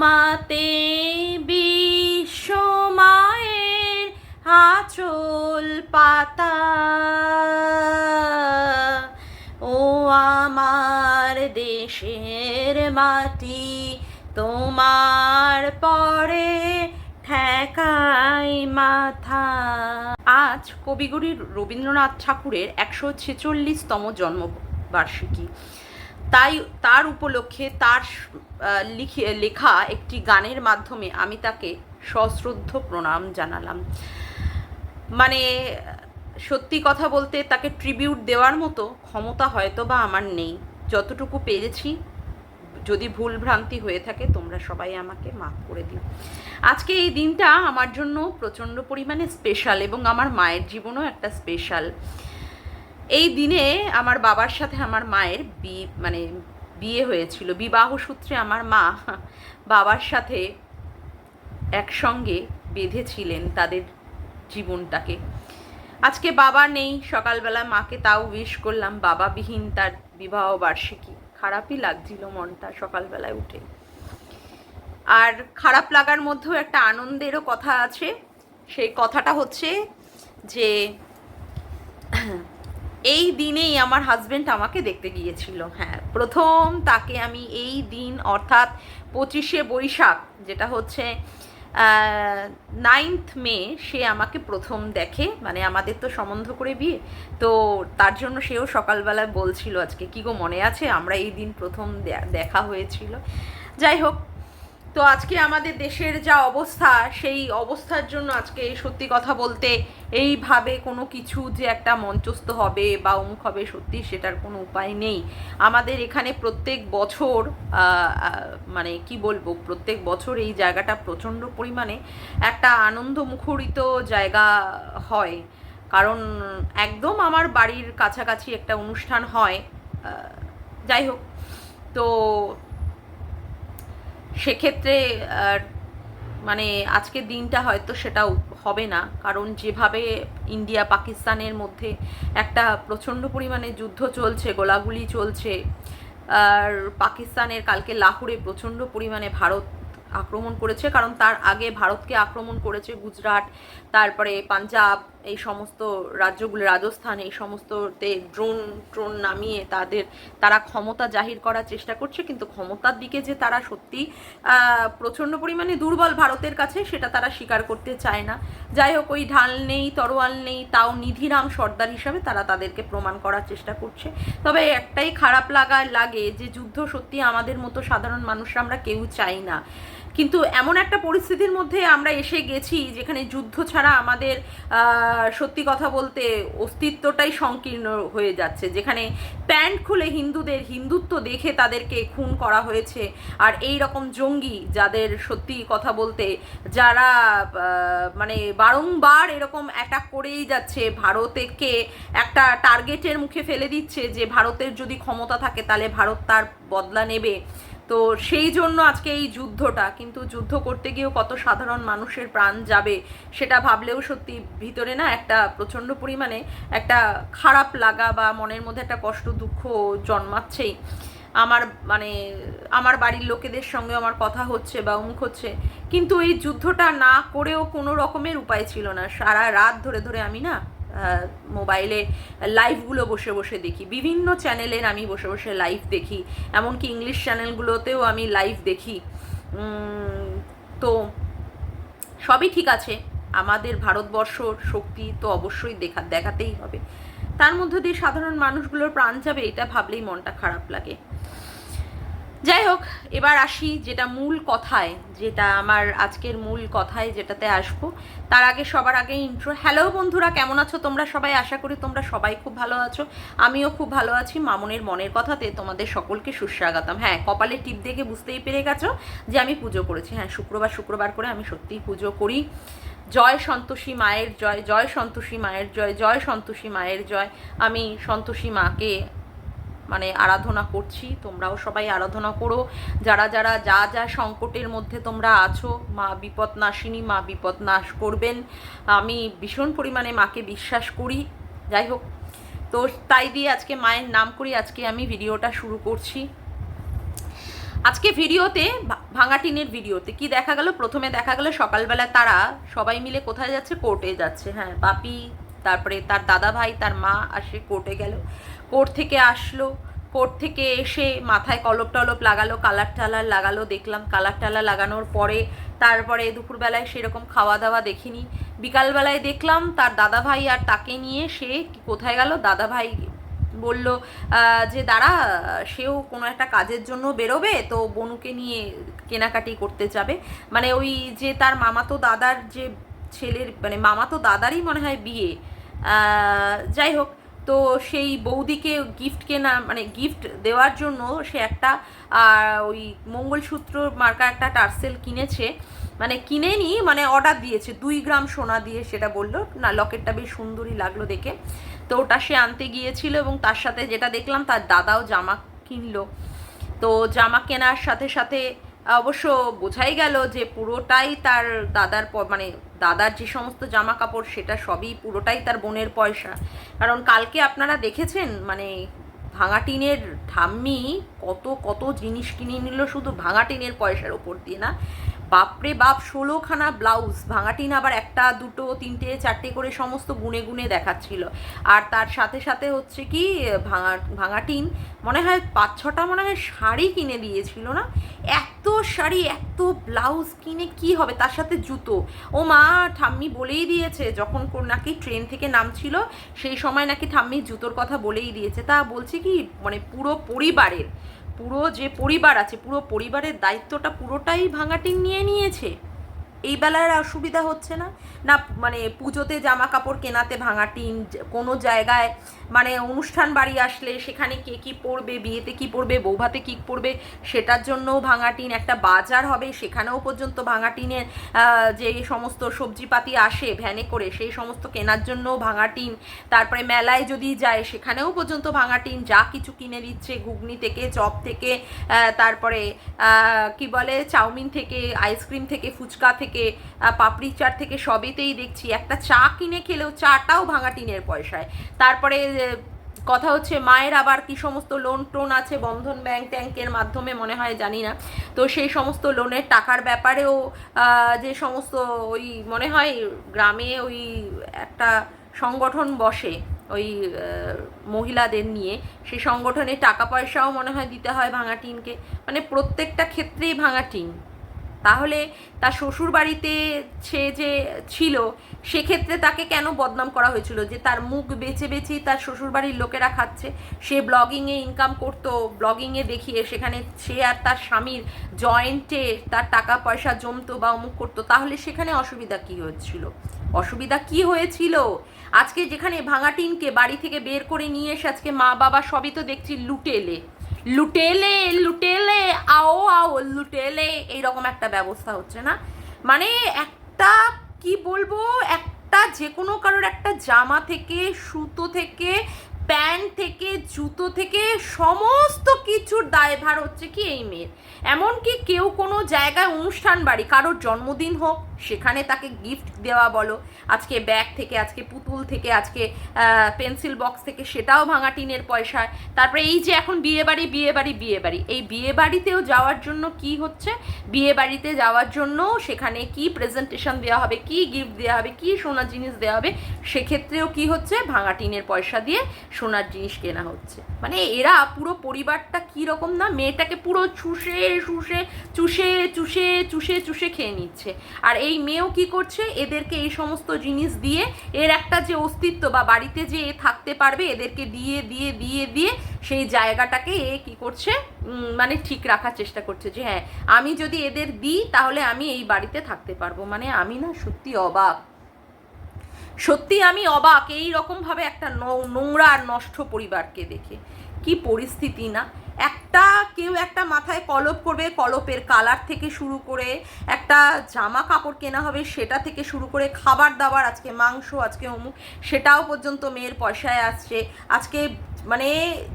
তোমাতে বিশ্বমায়ের আচল পাতা। ও আমার দেশের মাটি, তোমার পরে ঠেকাই মাথা। আজ কবিগুরু রবীন্দ্রনাথ ঠাকুরের একশো ছেচল্লিশতম জন্মবার্ষিকী। তাই তার উপলক্ষে তার লিখে, লেখা একটি গানের মাধ্যমে আমি তাকে সশ্রদ্ধ প্রণাম জানালাম। মানে সত্যি কথা বলতে তাকে ট্রিবিউট দেওয়ার মতো ক্ষমতা হয়তো বা আমার নেই। যতটুকু পেরেছি, যদি ভুল ভ্রান্তি হয়ে থাকে, তোমরা সবাই আমাকে মাফ করে দিও। আজকে এই দিনটা আমার জন্য প্রচণ্ড পরিমাণে স্পেশাল এবং আমার মায়ের জীবনও একটা স্পেশাল এই দিনে আমার বাবার সাথে আমার মায়ের বিয়ে মানে বিয়ে হয়েছিল, বিবাহ সূত্রে আমার মা বাবার সাথে একসঙ্গে বেঁধেছিলেন তাদের জীবনটাকে। আজকে বাবা নেই, সকালবেলা মাকে তাও উইশ করলাম, বাবাবিহীন তার বিবাহ বার্ষিকী। খারাপই লাগছিল মনটা সকালবেলায় উঠে। আর খারাপ লাগার মধ্যেও একটা আনন্দেরও কথা আছে। সেই কথাটা হচ্ছে যে এই দিনেই আমার হাজবেন্ড আমাকে দেখতে গিয়েছিল। হ্যাঁ প্রথম তাকে আমি এই দিন, অর্থাৎ পঁচিশে বৈশাখ, যেটা হচ্ছে নাইন্থ মে সে আমাকে প্রথম দেখে। মানে আমাদের তো সম্বন্ধ করে বিয়ে, তো তার জন্য সেও সকালবেলায় বলছিল আজকে, কি গো, মনে আছে? আমরা এই দিন প্রথম দেখা হয়েছিল। যাই হোক তো আজকে আমাদের দেশের যা অবস্থা, সেই অবস্থার জন্য আজকে সত্যি কথা বলতে এইভাবে কোনো কিছু যে একটা মঞ্চস্থ হবে বা অমুক হবে সত্যি সেটার কোনো উপায় নেই। আমাদের এখানে প্রত্যেক বছর মানে কি বলব, প্রত্যেক বছর এই জায়গাটা প্রচণ্ড পরিমাণে একটা আনন্দ মুখরিত জায়গা হয়। কারণ একদম আমার বাড়ির কাছাকাছি একটা অনুষ্ঠান হয় যাই হোক। তো সেক্ষেত্রে মানে আজকের দিনটা হয়তো সেটা হবে না। কারণ যেভাবে ইন্ডিয়া, পাকিস্তানের মধ্যে একটা প্রচণ্ড পরিমাণে যুদ্ধ চলছে, গোলাগুলি চলছে, আর পাকিস্তানের কালকে লাহোরে প্রচণ্ড পরিমাণে ভারত আক্রমণ করেছে। কারণ তার আগে ভারতকে আক্রমণ করেছে গুজরাট, তারপরে পাঞ্জাব এই সমস্ত রাজ্যগুলো, রাজস্থান এই সমস্ততে ড্রোন ট্রোন নামিয়ে তাদের, তারা ক্ষমতা জাহির করার চেষ্টা করছে, কিন্তু ক্ষমতার দিকে যে তারা সত্যি প্রচণ্ড পরিমাণে দুর্বল ভারতের কাছে, সেটা তারা স্বীকার করতে চায় না। যাই হোক, ওই ঢাল নেই, তরোয়াল নেই, তাও নিধিরাম সর্দার হিসাবে তারা তাদেরকে প্রমাণ করার চেষ্টা করছে। তবে একটাই খারাপ লাগা, লাগে যে যুদ্ধ সত্যি আমাদের মতো সাধারণ মানুষরা আমরা কেউ চাই না। কিন্তু এমন একটা পরিস্থিতির মধ্যে আমরা এসে গেছি যেখানে যুদ্ধ ছাড়া আমাদের সত্যি কথা বলতে অস্তিত্বটাই সংকীর্ণ হয়ে যাচ্ছে। যেখানে প্যান্ট খুলে হিন্দুদের হিন্দুত্ব দেখে তাদেরকে খুন করা হয়েছে। আর এই রকম জঙ্গি যাদের সত্যি কথা বলতে যারা মানে বারংবার এরকম অ্যাটাক করেই যাচ্ছে, ভারতকে একটা টার্গেটের মুখে ফেলে দিচ্ছে যে ভারতের যদি ক্ষমতা থাকে তাহলে ভারত তার বদলা নেবে। তো সেই জন্য আজকে এই যুদ্ধটা, কিন্তু যুদ্ধ করতে গিয়েও কত সাধারণ মানুষের প্রাণ যাবে সেটা ভাবলেও সত্যি ভিতরে না একটা প্রচণ্ড পরিমাণে একটা খারাপ লাগা বা মনের মধ্যে একটা কষ্ট, দুঃখ জন্মাচ্ছেই। আমার মানে আমার বাড়ির লোকেদের সঙ্গে আমার কথা হচ্ছে বা অমুক হচ্ছে, কিন্তু এই যুদ্ধটা না করেও কোনো রকমের উপায় ছিল না। সারা রাত ধরে ধরে আমি না মোবাইলে লাইভগুলো বসে বসে দেখি। বিভিন্ন চ্যানেলের আমি বসে বসে লাইভ দেখি, এমনকি ইংলিশ চ্যানেলগুলোতেও আমি লাইভ দেখি। তো সবই ঠিক আছে, আমাদের ভারতবর্ষর শক্তি তো অবশ্যই দেখা, দেখাতেই হবে। তার মধ্যে দিয়ে সাধারণ মানুষগুলোর প্রাণ যাবে এটা ভাবলেই মনটা খারাপ লাগে। যাই হোক এবার আসি যেটা মূল কথায়, যেটা আমার আজকের মূল কথায় যেটাতে আসব। তার আগে সবার আগে ইন্ট্রো হ্যালো বন্ধুরা, কেমন আছো তোমরা সবাই? আশা করি তোমরা সবাই খুব ভালো আছো। আমিও খুব ভালো আছি। মামনের মনের কথাতে তোমাদের সকলকে সুস্বাগতম। হ্যাঁ কপালে টিপ দেখে বুঝতেই পেরে গেছো যে আমি পুজো করেছি। হ্যাঁ শুক্রবার শুক্রবার করে আমি সত্যিই পুজো করি। জয় সন্তোষী মায়ের জয় জয় সন্তোষী মায়ের জয় জয় সন্তোষী মায়ের জয়। আমি সন্তোষী মাকে মানে আরাধনা করছি, তোমরাও সবাই আরাধনা করো। যারা যারা, যা যা সংকটের মধ্যে তোমরা আছো, মা বিপদ নাশিনী, মা বিপদ নাশ করবেন। আমি ভীষণ পরিমাণে মাকে বিশ্বাস করি। যাই হোক, তো তাই দিয়ে আজকে মায়ের নাম করি আজকে আমি ভিডিওটা শুরু করছি। আজকে ভিডিওতে ভাঙাটিনের ভিডিওতে কি দেখা গেল? প্রথমে দেখা গেল সকালবেলা তারা সবাই মিলে কোথায় যাচ্ছে? কোর্টে যাচ্ছে। হ্যাঁ বাপি, তারপরে তার দাদা ভাই তার মা আসে কোর্টে গেল। কোর্ট থেকে আসলো কোর্ট থেকে এসে মাথায় কলপ টলপ লাগালো, কালার টালার লাগালো, দেখলাম কালার টালার লাগানোর পরে তারপরে দুপুরবেলায় সেরকম খাওয়া দাওয়া দেখিনি। বিকালবেলায় দেখলাম তার দাদা ভাই আর তাকে নিয়ে সে কোথায় গেল? দাদা ভাই বলল যে দাঁড়া, সেও কোনো একটা কাজের জন্য বেরোবে, তো বনুকে নিয়ে কেনাকাটি করতে যাবে। মানে ওই যে তার মামাতো দাদার যে ছেলের মানে মামাতো দাদারই মনে হয় বিয়ে। যাই হোক তো সেই বৌদিকে গিফট কেনা মানে গিফট দেওয়ার জন্য সে একটা ওই মঙ্গলসূত্র মার্কা একটা টার্সেল কিনেছে। মানে কিনে কিনেনি মানে অর্ডার দিয়েছে। দুই গ্রাম সোনা দিয়ে সেটা বলল, না, লকেটটা বেশ সুন্দরই লাগল দেখে। তো ওটা সে আনতে গিয়েছিল এবং তার সাথে যেটা দেখলাম, তার দাদাও জামা কিনলো। তো জামা কেনার সাথে সাথে, অবশ্য বোঝাই গেল যে পুরোটাই তার দাদার মানে দাদার যে সমস্ত জামা কাপড় সেটা সবই পুরোটাই তার বোনের পয়সা। কারণ কালকে আপনারা দেখেছেন মানে ভাঙা টিনের ঠাম্মি কত কত জিনিস কিনে নিল, শুধু ভাঙা টিনের পয়সার ওপর দিয়ে না? বাপরে বাপ, ষোলোখানা ব্লাউজ, ভাঙাটিন আবার একটা, দুটো, তিনটে, চারটে করে সমস্ত গুনে গুনে দেখাচ্ছিল। আর তার সাথে সাথে হচ্ছে কি, ভাঙা, ভাঙাটিন, মনে হয় পাঁচ ছটা মনে হয় শাড়ি কিনে দিয়েছিল না? এত শাড়ি, এত ব্লাউজ কিনে কি হবে? তার সাথে জুতো। ও মা, ঠাম্মি বলেই দিয়েছে, যখন নাকি ট্রেন থেকে নামছিল, সেই সময় নাকি ঠাম্মি জুতোর কথা বলেই দিয়েছে। তা বলছে কি মানে পুরো পরিবারের পুরো যে পরিবার আছে পুরো পরিবারের দায়িত্বটা পুরোটাই ভাঙাটিং নিয়ে নিয়েছে। এই বেলায় আর অসুবিধা হচ্ছে না? না মানে পুজোতে জামা কাপড় কেনাতে ভাঙাটিন যে- কোনো জায়গায় মানে অনুষ্ঠান বাড়ি আসলে সেখানে কে কী পরবে বিয়েতে কি পরবে বৌভাতে কি পরবে সেটার জন্যও ভাঙাটিন একটা বাজার হবে সেখানেও পর্যন্ত ভাঙাটিনের আহ, যে সমস্ত সবজিপাতি আসে ভ্যানে করে সেই সমস্ত কেনার জন্যও ভাঙাটিন তারপরে মেলায় যদি যায় সেখানেও পর্যন্ত ভাঙাটিন যা কিছু কিনে দিচ্ছে ঘুগনি থেকে চপ থেকে তারপরে কি বলে চাউমিন থেকে আইসক্রিম থেকে ফুচকা থেকে আহ, পাপড়ি চাট থেকে সবেতেই দেখছি। একটা চা কিনে খেলেও চাটাও ভাঙা টিনের পয়সায়। তারপরে কথা হচ্ছে মায়ের আবার কি সমস্ত লোন টোন আছে বন্ধন ব্যাংক ট্যাঙ্কের মাধ্যমে মনে হয় জানি না। তো সেই সমস্ত লোনের টাকার ব্যাপারেও যে সমস্ত ওই মনে হয় গ্রামে ওই একটা সংগঠন বসে ওই মহিলাদের নিয়ে সেই সংগঠনে টাকা পয়সাও মনে হয় দিতে হয় ভাঙা টিনকে। মানে প্রত্যেকটা ক্ষেত্রেই ভাঙা টিন। তাহলে তার শ্বশুর বাড়িতে সে যে ছিল, সেক্ষেত্রে তাকে কেন বদনাম করা হয়েছিল? যে তার মুখ বেছে বেছেই তার শ্বশুর বাড়ির লোকেরা খাচ্ছে, সে ব্লগিংয়ে ইনকাম করতো ব্লগিংয়ে দেখিয়ে সেখানে সে আর তার স্বামীর জয়েন্টে তার টাকা পয়সা জমতো বা অমুক করতো, তাহলে সেখানে অসুবিধা কি হয়েছিল? অসুবিধা কি হয়েছিল? আজকে যেখানে ভাঙাটিনকে বাড়ি থেকে বের করে নিয়ে এসে আজকে মা বাবা সবই তো দেখছি লুটেলে। লুটেলে লুটেলে, আও আও, লুটেলে, এইরকম একটা ব্যবস্থা হচ্ছে না? মানে একটা, কি বলব, একটা যে কোনো কারোর একটা জামা থেকে, সুতো থেকে, প্যান্ট থেকে, জুতো থেকে সমস্ত কিছুর দায়ভার হচ্ছে কি এই মেয়ের। এমনকি কেউ কোনো জায়গায় অনুষ্ঠান বাড়ি, কারোর জন্মদিন হোক সেখানে তাকে গিফট দেওয়া বলো। আজকে ব্যাগ থেকে, আজকে পুতুল থেকে, আজকে পেন্সিল বক্স থেকে, সেটাও ভাঙা টিনের পয়সায়। তারপরে এই যে এখন বিয়ে বাড়ি বিয়ে বাড়ি বিয়ে বাড়ি এই বিয়ে বাড়িতেও যাওয়ার জন্য কি হচ্ছে? বিয়ে বাড়িতে যাওয়ার জন্য সেখানে কি প্রেজেন্টেশন দেওয়া হবে, কি গিফট দেওয়া হবে, কি সোনার জিনিস দেওয়া হবে, সেক্ষেত্রেও কি হচ্ছে? ভাঙা টিনের পয়সা দিয়ে সোনার জিনিস কেনা হচ্ছে। মানে এরা পুরো পরিবারটা কি রকম না, মেয়েটাকে পুরো চুষে শুষে চুষে চুষে চুষে চুষে খেয়ে নিচ্ছে। আর এই মেয়েও কি করছে? এদেরকে এই সমস্ত জিনিস দিয়ে এর একটা যে অস্তিত্ব বা বাড়িতে যে এ থাকতে পারবে, এদেরকে দিয়ে দিয়ে দিয়ে দিয়ে সেই জায়গাটাকে এ কি করছে? মানে ঠিক রাখার চেষ্টা করছে যে হ্যাঁ আমি যদি এদের দিই, তাহলে আমি এই বাড়িতে থাকতে পারব। মানে আমি না সত্যি অবাক। সত্যি আমি অবাক। এই রকমভাবে একটা নোংরা আর নষ্ট পরিবারকে দেখে। কি পরিস্থিতি না? একটা কেউ একটা মাথায় কলপ করবে, কলপের কালার থেকে শুরু করে একটা জামা কাপড় কেনা হবে সেটা থেকে শুরু করে খাবার দাবার, আজকে মাংস, আজকে অমুক, সেটাও পর্যন্ত মেয়ের পয়সায় আসছে। আজকে মানে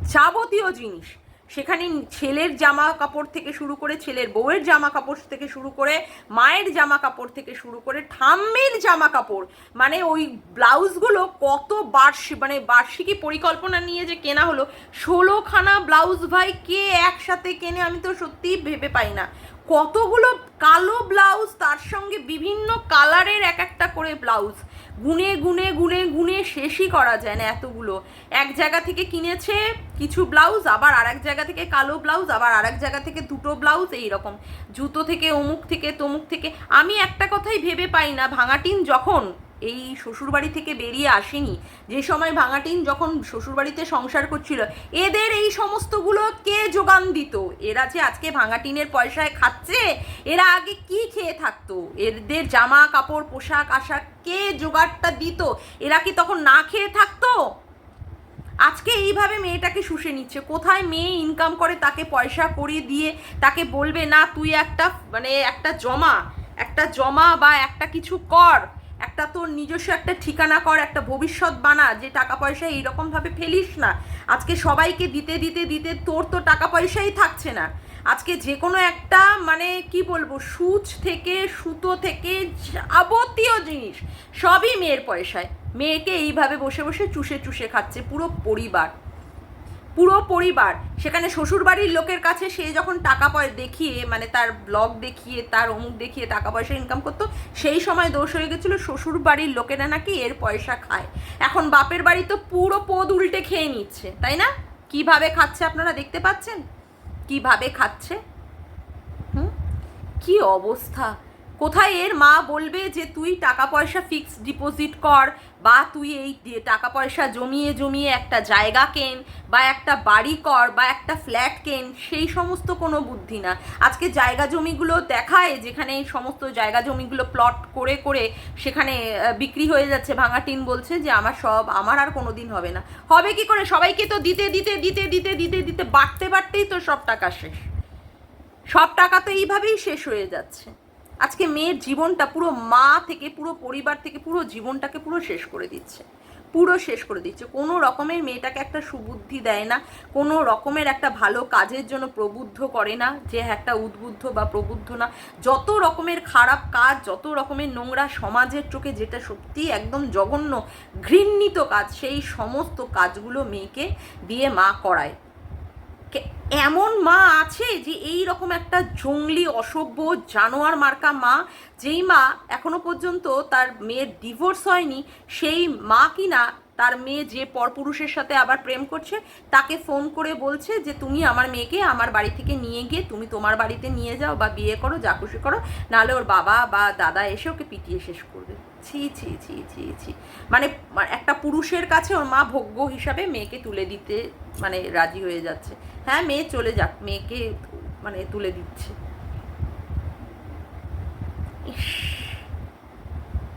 যাবতীয় জিনিস। সেখানে ছেলের জামা কাপড় থেকে শুরু করে ছেলের বউয়ের জামা কাপড় থেকে শুরু করে মায়ের জামা কাপড় থেকে শুরু করে ঠাম্মির জামা কাপড় মানে ওই ব্লাউজগুলো কত বার্ষিক মানে বার্ষিকী পরিকল্পনা নিয়ে যে কেনা হলো, ষোলোখানা ব্লাউজ ভাই কে একসাথে কেনে আমি তো সত্যিই ভেবে পাই না। কতগুলো কালো ব্লাউজ, তার সঙ্গে বিভিন্ন কালারের এক একটা করে ব্লাউজ। গুনে গুনে গুনে গুনে শেষই করা যায় না এতগুলো। এক জায়গা থেকে কিনেছে কিছু ব্লাউজ, আবার আর এক জায়গা থেকে কালো ব্লাউজ, আবার আর এক জায়গা থেকে দুটো ব্লাউজ এইরকম জুতো থেকে, অমুক থেকে, তমুক থেকে, আমি একটা কথাই ভেবে পাই না ভাঙাটিন যখন এই শ্বশুরবাড়ি থেকে বেরিয়ে আসেনি। যে সময় ভাঙাটিন যখন শ্বশুরবাড়িতে সংসার করছিল, এদের এই সমস্তগুলো কে যোগান দিত? এরা যে আজকে ভাঙাটিনের পয়সায় খাচ্ছে, এরা আগে কি খেয়ে থাকতো? এদের জামা, কাপড়, পোশাক, আশাক কে জোগাড়টা দিত? এরা কি তখন না খেয়ে থাকতো? আজকে এইভাবে মেয়েটাকে শুষে নিচ্ছে। কোথায় মেয়ে ইনকাম করে তাকে পয়সা করিয়ে দিয়ে তাকে বলবে, না, তুই একটা মানে একটা জমা একটা জমা বা একটা কিছু কর। একটা তোর নিজস্ব একটা ঠিকানা কর, একটা ভবিষ্যৎ বানা, যে টাকা পয়সা এইরকমভাবে ফেলিস না। আজকে সবাইকে দিতে দিতে দিতে তোর তো টাকা পয়সাই থাকছে না। আজকে যে কোনো একটা মানে কি বলব, সুচ থেকে, সুতো থেকে যাবতীয় জিনিস, সবই মেয়ের পয়সায়। মেয়েকে এইভাবে বসে বসে চুষে চুষে খাচ্ছে পুরো পরিবার। পুরো পরিবার, সেখানে শ্বশুরবাড়ির লোকের কাছে সে যখন টাকা পয়সা দেখিয়ে মানে তার ব্লগ দেখিয়ে, তার অমুক দেখিয়ে টাকা পয়সা ইনকাম করতো, সেই সময় দোষ হয়ে গেছিল শ্বশুর বাড়ির লোকেরা নাকি এর পয়সা খায়। এখন বাপের বাড়ি তো পুরো পদ উল্টে খেয়ে নিচ্ছে, তাই না? কীভাবে খাচ্ছে আপনারা দেখতে পাচ্ছেন? কীভাবে খাচ্ছে? হুম? কি অবস্থা? কোথায় এর মা বলবে যে তুই টাকা পয়সা ফিক্সড ডিপোজিট কর বা তুই এই টাকা পয়সা জমিয়ে জমিয়ে একটা জায়গা কেন বা একটা বাড়ি কর বা একটা ফ্ল্যাট কেন, সেই সমস্ত কোনো বুদ্ধি না। আজকে জায়গা জমিগুলো দেখায় যেখানে এই সমস্ত জায়গা জমিগুলো প্লট করে করে সেখানে বিক্রি হয়ে যাচ্ছে। ভাঙা টিন বলছে যে আমার সব, আমার আর কোনো দিন হবে না। হবে কি করে? সবাইকে তো দিতে দিতে দিতে দিতে দিতে দিতে বাড়তে, বাড়তেই তো সব টাকা শেষ। সব টাকা তো এইভাবেই শেষ হয়ে যাচ্ছে। আজকে মেয়ের জীবনটা পুরো মা থেকে, পুরো পরিবার থেকে, পুরো জীবনটাকে পুরো শেষ করে দিচ্ছে। পুরো শেষ করে দিচ্ছে। কোনো রকমের মেয়েটাকে একটা সুবুদ্ধি দেয় না, কোনো রকমের একটা ভালো কাজের জন্য প্রবুদ্ধ করে না, যে একটা উদ্বুদ্ধ বা প্রবুদ্ধ না। যত রকমের খারাপ কাজ, যত রকমের নোংরা সমাজের চোখে যেটা সত্যি একদম জঘন্য, ঘৃণিত কাজ, সেই সমস্ত কাজগুলো মেয়েকে দিয়ে মা করায়। এমন মা আছে যে এই রকম একটা জঙ্গলি, অসভ্য জানোয়ার মার্কা মা, যেই মা এখনও পর্যন্ত তার মেয়ের ডিভোর্স হয়নি, সেই মা কিনা তার মেয়ে যে পরপুরুষের সাথে আবার প্রেম করছে, তাকে ফোন করে বলছে যে, তুমি আমার মেয়েকে আমার বাড়ি থেকে নিয়ে গিয়ে, তুমি তোমার বাড়িতে নিয়ে যাও বা বিয়ে করো, যা খুশি করো, নাহলে ওর বাবা বা দাদা এসে ওকে পিটিয়ে শেষ করবে। ছি ছি ছি ছি ছি। মানে মা- একটা পুরুষের কাছে ওর মা ভোগ্য হিসাবে মেয়েকে তুলে দিতে মানে রাজি হয়ে যাচ্ছে। হ্যাঁ মেয়ে চলে যাক, মেয়েকে মানে তুলে দিচ্ছে।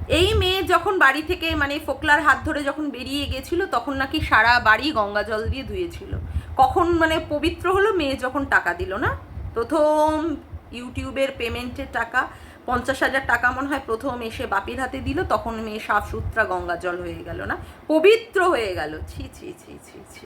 এই মেয়ে যখন বাড়ি থেকে মানে ফোকলার হাত ধরে যখন বেরিয়ে গেছিল, তখন নাকি সারা বাড়ি গঙ্গা জল দিয়ে ধুয়েছিল। কখন মানে পবিত্র হলো মেয়ে যখন টাকা দিল না? প্রথম ইউটিউবের পেমেন্টের টাকা। পঞ্চাশ হাজার টাকা মনে হয় প্রথম এসে বাপির হাতে দিল, তখন মেয়ে সাফ সুতরা গঙ্গা জল হয়ে গেল না? পবিত্র হয়ে গেল। ছি ছি ছি ছি ছি।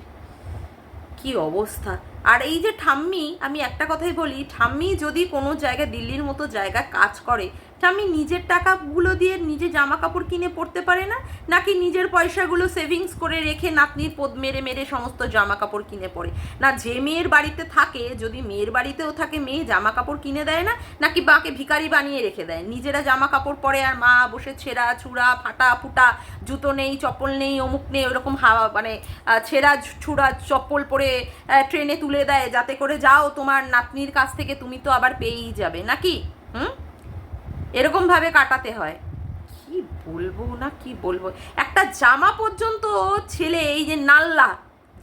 কি অবস্থা? আর এই যে ঠাম্মি, আমি একটা কথাই বলি, ঠাম্মি যদি কোনো জায়গায় দিল্লির মতো জায়গায় কাজ করে ঠাম্মি নিজের টাকাগুলো দিয়ে নিজে জামা কাপড় কিনে পরতে পারে না? নাকি নিজের পয়সাগুলো সেভিংস করে রেখে নাতনির পদ মেরে মেরে সমস্ত জামা কাপড় কিনে পরে না, যে মেয়ের বাড়িতে থাকে, যদি মেয়ের বাড়িতেও থাকে, মেয়ে জামা কাপড় কিনে দেয় না? নাকি বাকে ভিখারি বানিয়ে রেখে দেয়? নিজেরা জামা কাপড় পরে আর মা বসে ছেঁড়া, ছুড়া, ফাটা, ফুটা, জুতো নেই, চপ্পল নেই, অমুক নেই, ওরকম হাওয়া মানে ছেঁড়া, ছুড়া, চপ্পল পরে ট্রেনে তুলে দেয়, যাতে করে যাও তোমার নাতনির কাছ থেকে তুমি তো আবার পেয়েই যাবে। নাকি? হুম? এরকমভাবে কাটাতে হয়। কি বলব না, কি বলব? একটা জামা পর্যন্ত ছেলে, এই যে নাল্লা,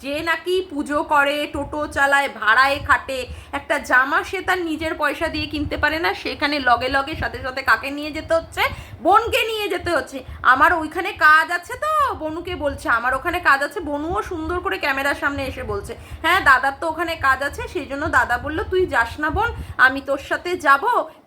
যে নাকি পুজো করে, টোটো চালায়, ভাড়ায় খাটে, একটা জামা সে তার নিজের পয়সা দিয়ে কিনতে পারে না, সেখানে লগে লগে সাথে সাথে কাকে নিয়ে যেতে হচ্ছে? বোনকে নিয়ে যেতে হচ্ছে। আমার ওইখানে কাজ আছে তো, বনুকে বলছে। আমার ওখানে কাজ আছে, বনুও সুন্দর করে ক্যামেরার সামনে এসে বলছে। হ্যাঁ দাদার তো ওখানে কাজ আছে, সেই জন্য দাদা বলল, তুই যাস না বোন, আমি তোর সাথে যাব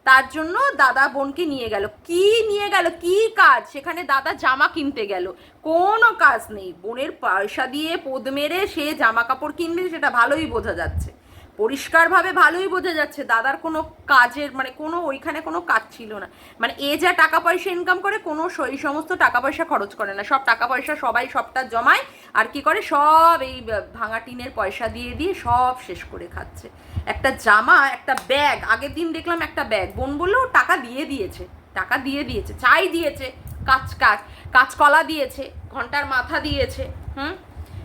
তার জন্য দাদা বোনকে নিয়ে গেল। কি নিয়ে গেল? কি কাজ? সেখানে দাদা জামা কিনতে গেল। কোনো কাজ নেই। বোনের পয়সা দিয়ে পোদ মেরে সে জামা কাপড় কিনবে, সেটা ভালোই বোঝা যাচ্ছে। পরিষ্কারভাবে ভালোই বোঝা যাচ্ছে। দাদার কোনো কাজের মানে কোনো, ওইখানে কোনো কাজ ছিল না। মানে এ যা টাকা পয়সা ইনকাম করে, কোনো সেই সমস্ত টাকা পয়সা খরচ করে না। সব টাকা পয়সা সবাই সবটা জমায়, আর কি করে? সব এই ভাঙা টিনের পয়সা দিয়ে দিয়ে সব শেষ করে খাচ্ছে। একটা জামা, একটা ব্যাগ। আগের দিন দেখলাম একটা ব্যাগ। বোন বলল, টাকা দিয়ে দিয়েছে, টাকা দিয়ে দিয়েছে, চাই দিয়েছে, কাজ কাজ, কাঁচকলা দিয়েছে, ঘণ্টার মাথা দিয়েছে, হুম?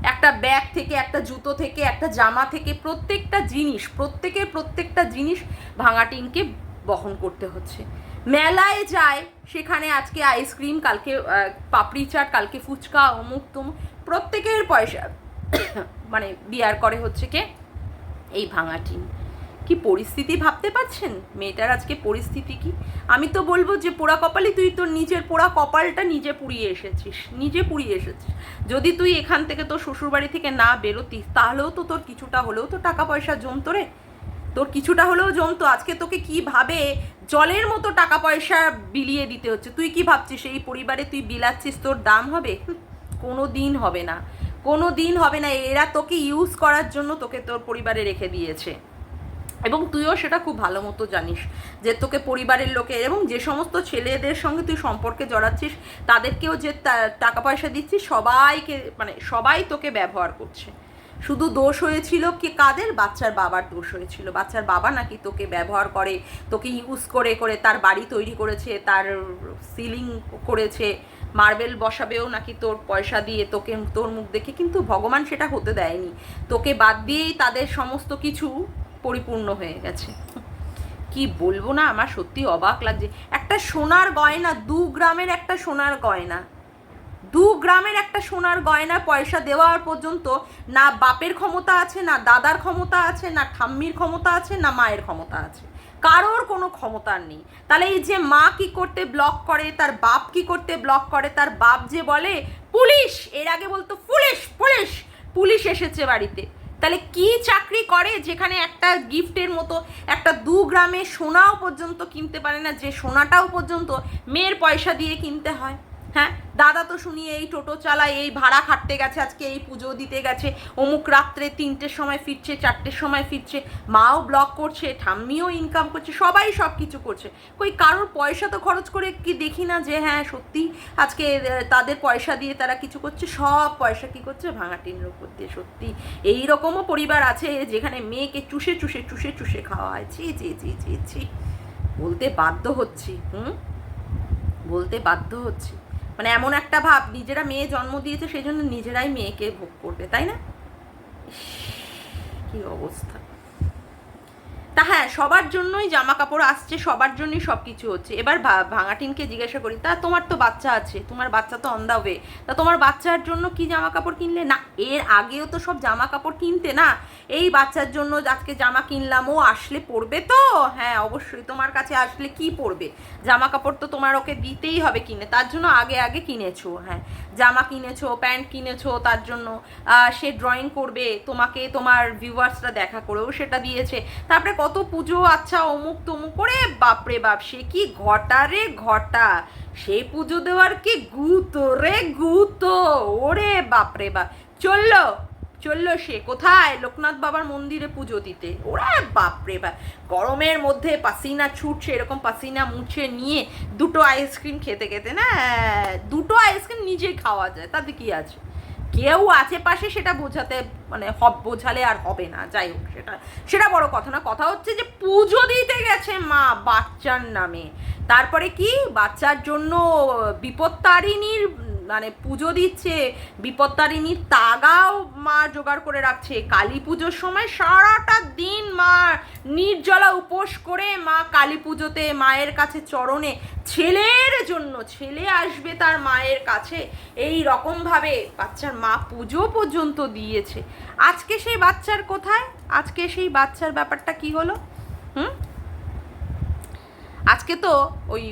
একটা ব্যাগ থেকে, একটা জুতো থেকে, একটা জামা থেকে, প্রত্যেকটা জিনিস, প্রত্যেকের প্রত্যেকটা জিনিস ভাঙা টিনকে বহন করতে হচ্ছে। মেলায় যায়, সেখানে আজকে আইসক্রিম কালকে পাপড়ি চাট, কালকে ফুচকা অমুক তমুক প্রত্যেকের পয়সা মানে বিয়ার করে হচ্ছে কে? এই ভাঙা টিন। কি পরিস্থিতি ভাবতে পারছেন? মেয়েটার আজকে পরিস্থিতি কি? আমি তো বলব যে পোড়া কপালই তুই তোর নিজের পোড়া কপালটা নিজে পুড়িয়ে এসেছিস, নিজে পুড়িয়ে এসেছিস। যদি তুই এখান থেকে তোর শ্বশুরবাড়ি থেকে না বেরোতিস, তাহলেও তো তোর কিছুটা হলেও তো টাকা পয়সা জমতো রে। তোর কিছুটা হলেও জমতো। আজকে তোকে কীভাবে জলের মতো টাকা পয়সা বিলিয়ে দিতে হচ্ছে? তুই কি ভাবছিস? এই পরিবারে তুই বিলাচ্ছিস, তোর দাম হবে? কোনো দিন হবে না। কোনো দিন হবে না, এরা তোকে ইউজ করার জন্য তোকে তোর পরিবারে রেখে দিয়েছে। এবং তুইও সেটা খুব ভালো মতো জানিস যে তোকে পরিবারের লোকে এবং যে সমস্ত ছেলেদের সঙ্গে তুই সম্পর্কে জড়াচ্ছিস, তাদেরকেও যে টাকা পয়সা দিচ্ছিস, সবাইকে মানে সবাই তোকে ব্যবহার করছে। শুধু দোষ হয়েছিল কি কাদের? বাচ্চার বাবার দোষ হয়েছিল। বাচ্চার বাবা নাকি তোকে ব্যবহার করে, তোকে ইউজ করে করে তার বাড়ি তৈরি করেছে, তার সিলিং করেছে মার্বেল বসাবেও নাকি তোর পয়সা দিয়ে তোকে, তোর মুখ দেখে, কিন্তু ভগবান সেটা হতে দেয়নি। তোকে বাদ দিয়েই তাদের সমস্ত কিছু পরিপূর্ণ হয়ে গেছে। কি বলব না, আমার সত্যি অবাক লাগছে। একটা সোনার গয়না, দু গ্রামের একটা সোনার গয়না। দু গ্রামের একটা সোনার গয়না পয়সা দেওয়ার পর্যন্ত না বাপের ক্ষমতা আছে, না দাদার ক্ষমতা আছে, না ঠাম্মির ক্ষমতা আছে, না মায়ের ক্ষমতা আছে। কারোর কোনো ক্ষমতা নেই। তাহলে এই যে মা কি করতে ব্লক করে, তার বাপ কি করতে ব্লক করে, তার বাপ যে বলে, পুলিশ! এর আগে বলতো, পুলিশ পুলিশ! পুলিশ এসেছে বাড়িতে। তাহলে কি চাকরি করে যেখানে একটা গিফটের মতো, একটা দু গ্রামে সোনাও পর্যন্ত কিনতে পারে না, যে সোনাটাও পর্যন্ত মেয়ের পয়সা দিয়ে কিনতে হয়? হ্যাঁ দাদা তো শুনি এই টোটো চালায়, এই ভাড়া খাটতে গেছে, আজকে এই পুজো দিতে গেছে, অমুক রাত্রে তিনটের সময় ফিরছে, চারটের সময় ফিরছে, মাও ব্লক করছে, ঠাম্মিও ইনকাম করছে, সবাই সব কিছু করছে। কই, কারোর পয়সা তো খরচ করে কি দেখি না যে হ্যাঁ সত্যি আজকে তাদের পয়সা দিয়ে তারা কিছু করছে, সব পয়সা কি করছে, ভাঙা টিনের উপর দিয়ে, সত্যি। এই রকমও পরিবার আছে যেখানে মেয়েকে চুষে চুষে চুষে চুষে খাওয়া হয়। ছি ছি ছি ছি ছি। বলতে বাধ্য হচ্ছি, হুম? বলতে বাধ্য হচ্ছি। মানে এমন একটা ভাব, নিজেরা মেয়ে জন্ম দিয়েছে, সেই জন্য নিজেরাই মেয়েকে ভোগ করবে, তাই না? কি অবস্থা। তা হ্যাঁ সবার জন্যই জামা কাপড় আসছে, সবার জন্যই সব কিছু হচ্ছে। এবার ভাঙাটিনকে জিজ্ঞাসা করি, তা তোমার তো বাচ্চা আছে, তোমার বাচ্চা তো অন দা ওয়ে তা তোমার বাচ্চার জন্য কি জামা কাপড় কিনলে? না, এর আগেও তো সব জামা কাপড় কিনতে না, এই বাচ্চার জন্য আজকে জামা কিনলাম, ও আসলে পরবে তো? হ্যাঁ অবশ্যই তোমার কাছে আসলে কি পরবে? জামা কাপড় তো তোমার ওকে দিতেই হবে কিনে, তার জন্য আগে আগে কিনেছো হ্যাঁ। জামা কিনেছো, প্যান্ট কিনেছো তার জন্য সে ড্রয়িং করবে, তোমাকে তোমার ভিউয়ার্সরা দেখা করেও সেটা দিয়েছে। তারপরে কত পুজো আচ্ছা অমুক তমুক করে বাপরে বাপ, সে কি ঘটা রে ঘটা? সে পুজো দেওয়ার কি গুতো রে গুতো ওরে বাপরে বাপ। চলল। চলল সে কোথায়? লোকনাথ বাবার মন্দিরে পুজো দিতে। ওরা বাপরে বাপ গরমের মধ্যে পাসিনা ছুটছে, এরকম পাসিনা মুছে নিয়ে দুটো আইসক্রিম খেতে খেতে, না? দুটো আইসক্রিম নিজেই খাওয়া যায়, তাতে কি আছে? কেউ আছে পাশে সেটা বোঝাতে মানে হব, বোঝালে আর হবে না, যাই হোক সেটা সেটা বড় কথা না, কথা হচ্ছে যে পুজো দিতে গেছে মা বাচ্চার নামে। তারপরে কি? বাচ্চার জন্য বিপত্তারিণীর মানে পুজো দিচ্ছে বিপত্তারিণীর তাগাও মা জোগাড় করে রাখছে। কালী পুজোর সময় সারাটা দিন মা নির্জলা উপোস করে মা কালী পুজোতে মায়ের কাছে চরণে ছেলের জন্য, ছেলে আসবে তার মায়ের কাছে। এই রকমভাবে বাচ্চার মা পুজো পর্যন্ত দিয়েছে। আজকে সেই বাচ্চার কোথায়? আজকে সেই বাচ্চার ব্যাপারটা কি হলো? হুম? আজকে তো ওই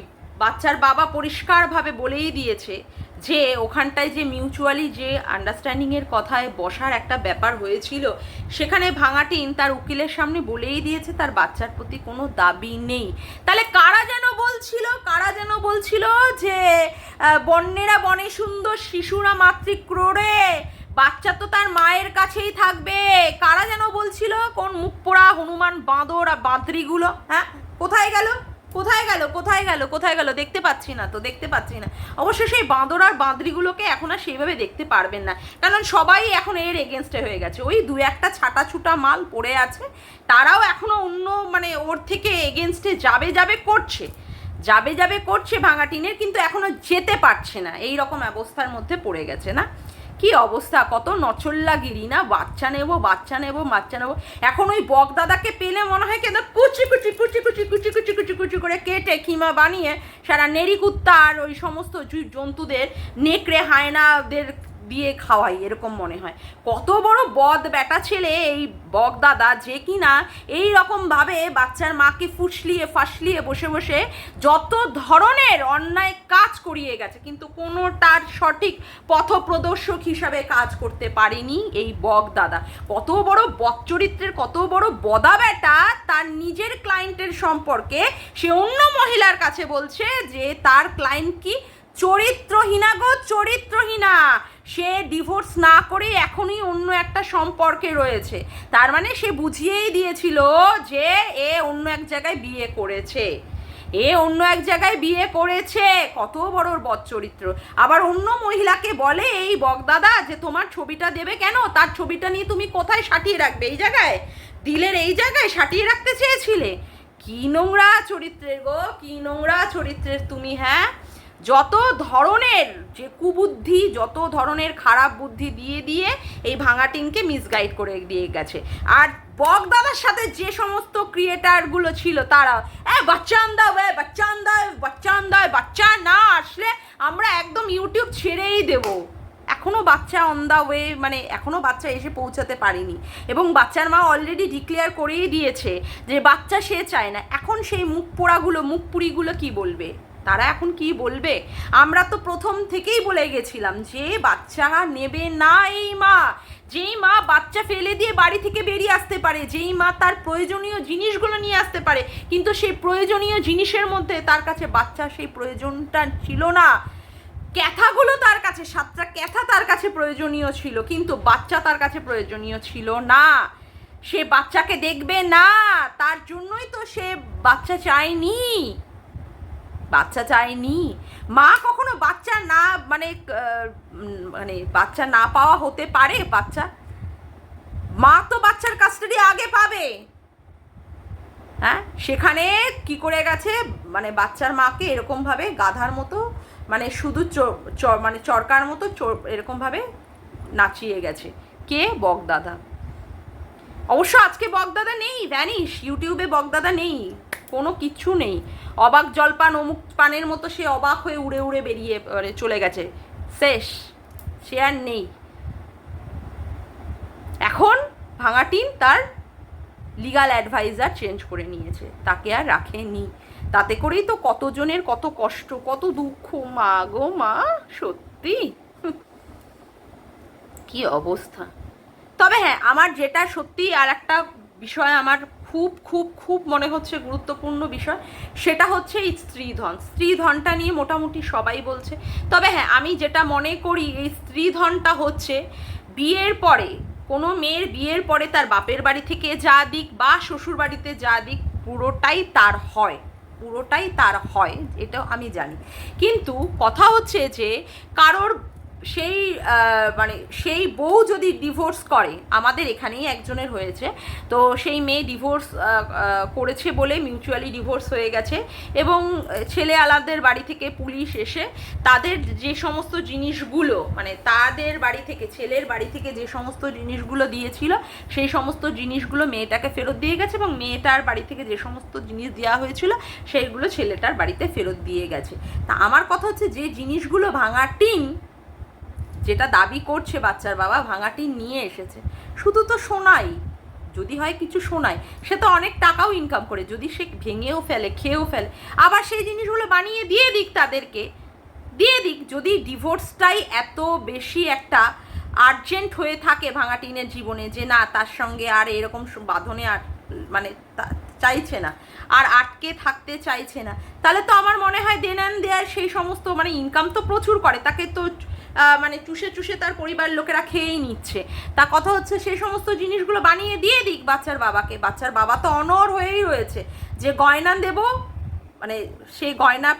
বাচ্চার বাবা পরিষ্কারভাবে বলেই দিয়েছে যে ওখানটায় যে মিউচুয়ালি যে আন্ডারস্ট্যান্ডিংয়ের কথায় বসার একটা ব্যাপার হয়েছিল, সেখানে ভাঙাটিন তার উকিলের সামনে বলেই দিয়েছে, তার বাচ্চার প্রতি কোনো দাবি নেই। তাহলে কারা যেন বলছিল, কারা যেন বলছিল যে বন্যেরা বনে সুন্দর শিশুরা মাতৃক্রোড়ে, বাচ্চা তো তার মায়ের কাছেই থাকবে। কারা যেন বলছিল, কোন মুখ পোড়া হনুমান বাঁদর আর বাঁদরিগুলো হ্যাঁ? কোথায় গেল? কোথায় গেল কোথায় গেল কোথায় গেল? দেখতে পাচ্ছি না তো, দেখতে পাচ্ছি না। অবশ্য সেই বাঁদর আর বাঁদরিগুলোকে এখন আর সেইভাবে দেখতে পারবেন না। কারণ সবাই এখন এর এগেনস্টে হয়ে গেছে। ওই দু একটা ছাটা ছুটা মাল পড়ে আছে। তারাও এখনও অন্য মানে ওর থেকে এগেনস্টে যাবে যাবে করছে। যাবে যাবে করছে ভাঙা টিনের, কিন্তু এখনও যেতে পারছে না। এই রকম অবস্থার মধ্যে পড়ে গেছে না? কি অবস্থা? কত নচল্লাগিরি না? বাচ্চা নেব বাচ্চা নেব বাচ্চা নেব। এখন ওই বকদাদাকে পেলে মনে হয় কেন কুচি কুচি কুচি কুচি কুচি কুচি কুচি কুচি করে কেটে কিমা বানিয়ে সারা নেড়ি কুত্তা আর ওই সমস্ত জন্তুদের নেকড়ে, হায়নাদের দিয়ে খাওয়াই, এরকম মনে হয়। কত বড় বদ বেটা ছেলে এই বক দাদা যে কিনা এই রকমভাবে বাচ্চার মাকে ফুসলিয়ে ফাসলিয়ে বসে বসে যত ধরনের অন্যায় কাজ করিয়ে গেছে, কিন্তু কোনো তার সঠিক পথপ্রদর্শক হিসাবে কাজ করতে পারেনি এই বক দাদা। কত বড় চরিত্রের, কত বড় বদা বেটা তার নিজের ক্লায়েন্টের সম্পর্কে সে অন্য মহিলার কাছে বলছে যে, তার ক্লায়েন্ট কি চরিত্রহীনা গো, চরিত্রহীনা? সে ডিভোর্স না করে এখনই অন্য একটা সম্পর্কে রয়েছে। তার মানে সে বুঝিয়েই দিয়েছিল যে এ অন্য এক জায়গায় বিয়ে করেছে। এ অন্য এক জায়গায় বিয়ে করেছে। কত বড় বদ চরিত্র। আবার অন্য মহিলাকে বলে, এই বকদাদা যে তোমার ছবিটা দেবে কেন? তার ছবিটা নিয়ে তুমি কোথায় সাটিয়ে রাখবে? এই জায়গায়? দিলের এই জায়গায় সাটিয়ে রাখতে চেয়েছিলে? কি নোংরা চরিত্রের গো, কি নোংরা চরিত্রের তুমি হ্যাঁ? যত ধরনের যে কুবুদ্ধি, যত ধরনের খারাপ বুদ্ধি দিয়ে দিয়ে এই ভাঙাটিনকে মিসগাইড করে দিয়ে গেছে। আর বকদাদার সাথে যে সমস্ত ক্রিয়েটারগুলো ছিল তারা, এ, বাচ্চান দাও, এ, বাচ্চান দাও বাচ্চান দাও বাচ্চা না আসলে আমরা একদম ইউটিউব ছেড়েই দেবো। এখনও বাচ্চা অন দ্য ওয়ে মানে এখনও বাচ্চা এসে পৌঁছাতে পারেনি। এবং বাচ্চার মা অলরেডি ডিক্লেয়ার করেই দিয়েছে যে বাচ্চা সে চায় না। এখন সেই মুখ পোড়াগুলো, মুখ পুরিগুলো কি বলবে? তারা এখন কি বলবে? আমরা তো প্রথম থেকেই বলে গেছিলাম যে বাচ্চা নেবে না এই মা। যেই মা বাচ্চা ফেলে দিয়ে বাড়ি থেকে বেরিয়ে আসতে পারে, যেই মা তার প্রয়োজনীয় জিনিসগুলো নিয়ে আসতে পারে, কিন্তু সেই প্রয়োজনীয় জিনিসের মধ্যে তার কাছে বাচ্চা সেই প্রয়োজনটা ছিল না। ক্যাথাগুলো তার কাছে, সাতটা ক্যাথা তার কাছে প্রয়োজনীয় ছিল, কিন্তু বাচ্চা তার কাছে প্রয়োজনীয় ছিল না। সে বাচ্চাকে দেখবে না, তার জন্যই তো সে বাচ্চা চায়নি। বাচ্চা চায়নি। মা কখনো বাচ্চা না মানে মানে বাচ্চা না পাওয়া হতে পারে বাচ্চা? মা তো বাচ্চার কাস্টাডি আগে পাবে। হ্যাঁ? সেখানে কি করে গেছে? মানে বাচ্চার মাকে এরকমভাবে গাধার মতো মানে শুধু মানে চরকার মতো এরকমভাবে নাচিয়ে গেছে। কে? বকদাদা অবশ্য আজকে বকদাদা নেই, ভ্যানিশ। ইউটিউবে বকদাদা নেই। কোনো কিচ্ছু নেই। অবাক জলপান অমুক পানের মতো সে অবাক হয়ে উড়ে উড়ে বেরিয়ে মানে চলে গেছে। শেষ। সে আর নেই। এখন ভাঙা ভাঙাটিন তার লিগাল অ্যাডভাইজার চেঞ্জ করে নিয়েছে। তাকে আর রাখেনি। তাতে করেই তো কতজনের কত কষ্ট, কত দুঃখ। মা গো মা, সত্যি? কি অবস্থা? তবে হ্যাঁ আমার যেটা সত্যি আর একটা বিষয় আমার খুব খুব খুব মনে হচ্ছে গুরুত্বপূর্ণ বিষয়। সেটা হচ্ছে এই স্ত্রীধন। স্ত্রীধনটা নিয়ে মোটামুটি সবাই বলছে। তবে হ্যাঁ আমি যেটা মনে করি, এই স্ত্রীধনটা হচ্ছে বিয়ের পরে, কোনো মেয়ের বিয়ের পরে তার বাপের বাড়ি থেকে যা দিক বা শ্বশুর বাড়িতে যা দিক, পুরোটাই তার হয়। পুরোটাই তার হয় এটা আমি জানি। কিন্তু কথা হচ্ছে যে, কারোর সেই মানে সেই বউ যদি ডিভোর্স করে, আমাদের এখানেই একজনের হয়েছে, তো সেই মেয়ে ডিভোর্স করেছে বলে মিউচুয়ালি ডিভোর্স হয়ে গেছে এবং ছেলে আলাদের বাড়ি থেকে পুলিশ এসে তাদের যে সমস্ত জিনিসগুলো মানে তাদের বাড়ি থেকে, ছেলের বাড়ি থেকে যে সমস্ত জিনিসগুলো দিয়েছিল, সেই সমস্ত জিনিসগুলো মেয়েটাকে ফেরত দিয়ে গেছে এবং মেয়েটার বাড়ি থেকে যে সমস্ত জিনিস দেওয়া হয়েছিল, সেইগুলো ছেলেটার বাড়িতে ফেরত দিয়ে গেছে। তা আমার কথা হচ্ছে যে জিনিসগুলো ভাঙা টিন যেটা দাবি করছে বাচ্চার বাবা ভাঙা টিন নিয়ে এসেছে। শুধু তো শোনাই যদি হয় কিছু শোনায় সে তো অনেক টাকাও ইনকাম করে, যদি সে ভেঙেও ফেলে, খেয়েও ফেলে, আবার সেই জিনিসগুলো বানিয়ে দিয়ে দিক তাদেরকে, দিয়ে দিক, যদি ডিভোর্সটাই এত বেশি একটা আর্জেন্ট হয়ে থাকে ভাঙা টিনের জীবনে যে না, তার সঙ্গে আর এরকম বাঁধনে আর মানে চাইছে না, আর আটকে থাকতে চাইছে না, তাহলে তো আমার মনে হয় দেনান দেয়ার সেই সমস্ত মানে ইনকাম তো প্রচুর করে, তাকে তো মানে চুষে চুষে তার পরিবার লোকেরা খেয়েই নিচ্ছে। তা কথা হচ্ছে সেই সমস্ত জিনিসগুলো বানিয়ে দিয়ে দিক বাচ্চার বাবাকে। বাচ্চার বাবা তো অনর হয়েই রয়েছে। যে গয়না দেব মানে সেই গয়না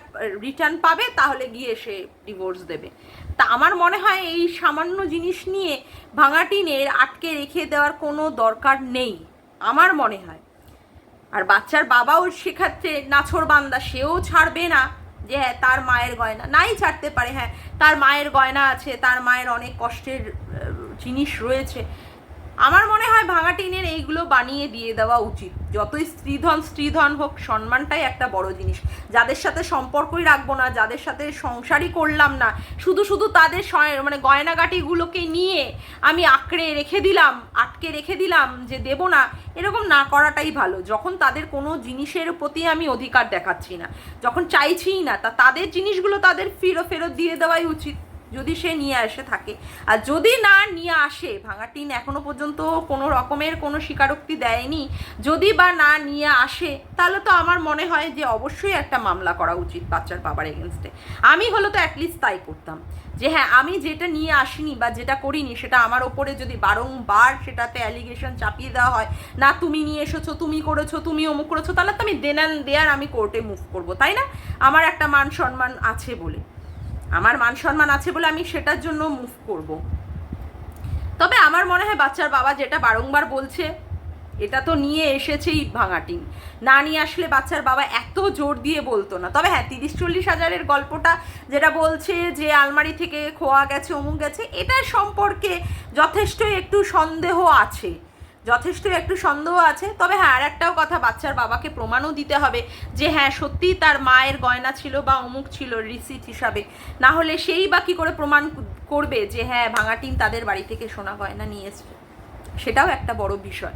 রিটার্ন পাবে, তাহলে গিয়ে সে ডিভোর্স দেবে। তা আমার মনে হয় এই সামান্য জিনিস নিয়ে ভাঙাটিনের আটকে রেখে দেওয়ার কোনো দরকার নেই, আমার মনে হয়। আর বাচ্চার বাবাও সেক্ষেত্রে নাছর বান্দা, সেও ছাড়বে না। যে হ্যাঁ তার মায়ের গয়না। নাই ছাড়তে পারে হ্যাঁ। তার মায়ের গয়না আছে, তার মায়ের অনেক কষ্টের জিনিস রয়েছে। আমার মনে হয় ভাঙা টিনের এইগুলো বানিয়ে দিয়ে দেওয়া উচিত। যতই স্ত্রীধন স্ত্রীধন হোক, সম্মানটাই একটা বড় জিনিস। যাদের সাথে সম্পর্কই রাখব না, যাদের সাথে সংসারই করলাম না, শুধু শুধু তাদের মানে গয়নাগাটিগুলোকে নিয়ে আমি আঁকড়ে রেখে দিলাম, আটকে রেখে দিলাম যে দেব না, এরকম না করাটাই ভালো। যখন তাদের কোনো জিনিসের প্রতি আমি অধিকার দেখাচ্ছি না, যখন চাইছিই না, তা তাদের জিনিসগুলো তাদের ফিরো ফেরত দিয়ে দেওয়াই উচিত। যদি সে নিয়ে আসে থাকে। আর যদি না নিয়ে আসে, ভাঙা টিন এখনও পর্যন্ত কোনো রকমের কোনো স্বীকারোক্তি দেয়নি। যদি বা না নিয়ে আসে, তাহলে তো আমার মনে হয় যে অবশ্যই একটা মামলা করা উচিত বাচ্চার বাবার এগেনস্টে আমি হলো তো অ্যাটলিস্ট তাই করতাম। যে হ্যাঁ আমি যেটা নিয়ে আসিনি বা যেটা করিনি, সেটা আমার ওপরে যদি বারংবার সেটাতে অ্যালিগেশন চাপিয়ে দেওয়া হয়, না, তুমি নিয়ে এসেছ, তুমি করেছ, তুমি অমুক করেছ, তাহলে তো আমি দেনান দেয়ার আমি কোর্টে মুভ করব, তাই না? আমার একটা মান সম্মান আছে বলে। আমার মান সম্মান আছে বলে আমি সেটার জন্য মুভ করব। তবে আমার মনে হয় বাচ্চার বাবা যেটা বারংবার বলছে, এটা তো নিয়ে এসেছেই ভাঙাটিন। না নিয়ে আসলে বাচ্চার বাবা এত জোর দিয়ে বলতো না। তবে হ্যাঁ তিরিশ চল্লিশ হাজারের গল্পটা যেটা বলছে যে আলমারি থেকে খোয়া গেছে, অমুক গেছে, এটার সম্পর্কে যথেষ্টই একটু সন্দেহ আছে। যথেষ্ট একটু সন্দেহ আছে। তবে হ্যাঁ আর একটাও কথা, বাচ্চার বাবাকে প্রমাণও দিতে হবে যে হ্যাঁ সত্যিই তার মায়ের গয়না ছিল বা অমুক ছিল রিসিট হিসাবে। না হলে সেই বা কী করে প্রমাণ করবে যে হ্যাঁ ভাঙাটিন তাদের বাড়ি থেকে সোনা গয়না নিয়ে এসছে? সেটাও একটা বড় বিষয়।